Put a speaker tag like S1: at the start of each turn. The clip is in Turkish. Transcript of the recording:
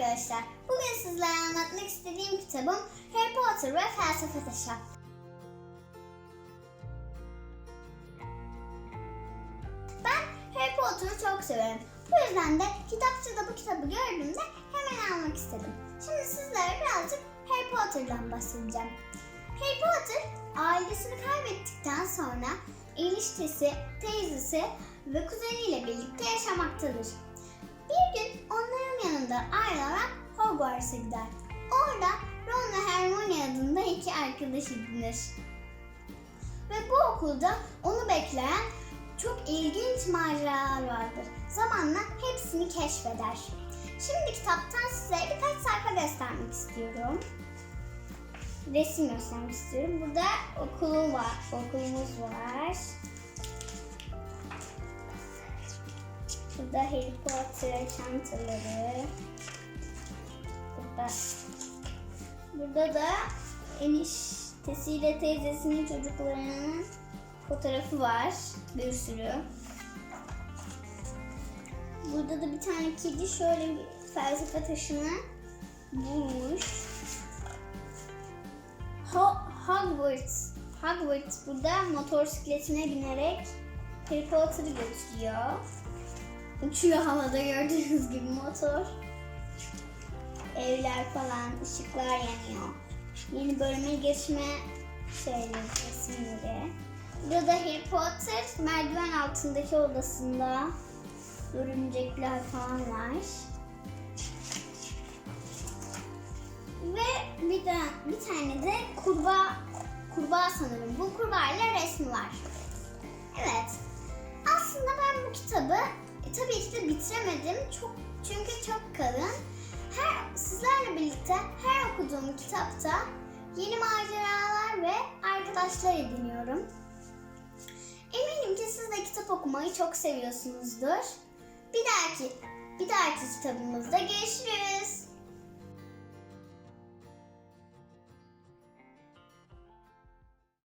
S1: arkadaşlar. Bugün sizlere anlatmak istediğim kitabım Harry Potter ve Felsefe Taşı. Ben Harry Potter'ı çok severim. Bu yüzden de kitapçıda bu kitabı gördüğümde hemen almak istedim. Şimdi sizlere birazcık Harry Potter'dan bahsedeceğim. Harry Potter ailesini kaybettikten sonra eniştesi, teyzesi ve kuzeniyle birlikte yaşamaktadır. Bir gün onların yanında ayrılarak Hogwarts'a gider. Orada Ron ve Hermione adında iki arkadaş edinir. Ve bu okulda onu bekleyen çok ilginç maceralar vardır. Zamanla hepsini keşfeder. Şimdi kitaptan size birkaç sayfa göstermek istiyorum. Resim göstermek istiyorum. Burada okulu var, okulumuz var. Burada Harry Potter çantaları. Burada. Burada da eniştesiyle teyzesinin çocuklarının fotoğrafı var. Bir sürü. Burada da bir tane kedi şöyle bir felsefe taşını bulmuş. Ho- Hogwarts. Hogwarts burada motosikletine binerek Harry Potter'ı götürüyor. Uçuyor havada gördüğünüz gibi motor. Evler falan, ışıklar yanıyor. Yeni bölüme geçme şeyleri, resimleri. Burada Harry Potter merdiven altındaki odasında örümcekler falan var. Ve bir de bir tane de kurbağa kurbağa sanırım. Bu kurbağayla resmi var. Tabii de bitiremedim. Çok çünkü çok kalın. Her sizlerle birlikte her okuduğum kitapta yeni maceralar ve arkadaşlar ediniyorum. Eminim ki siz de kitap okumayı çok seviyorsunuzdur. Bir dahaki bir dahaki kitabımızda görüşürüz.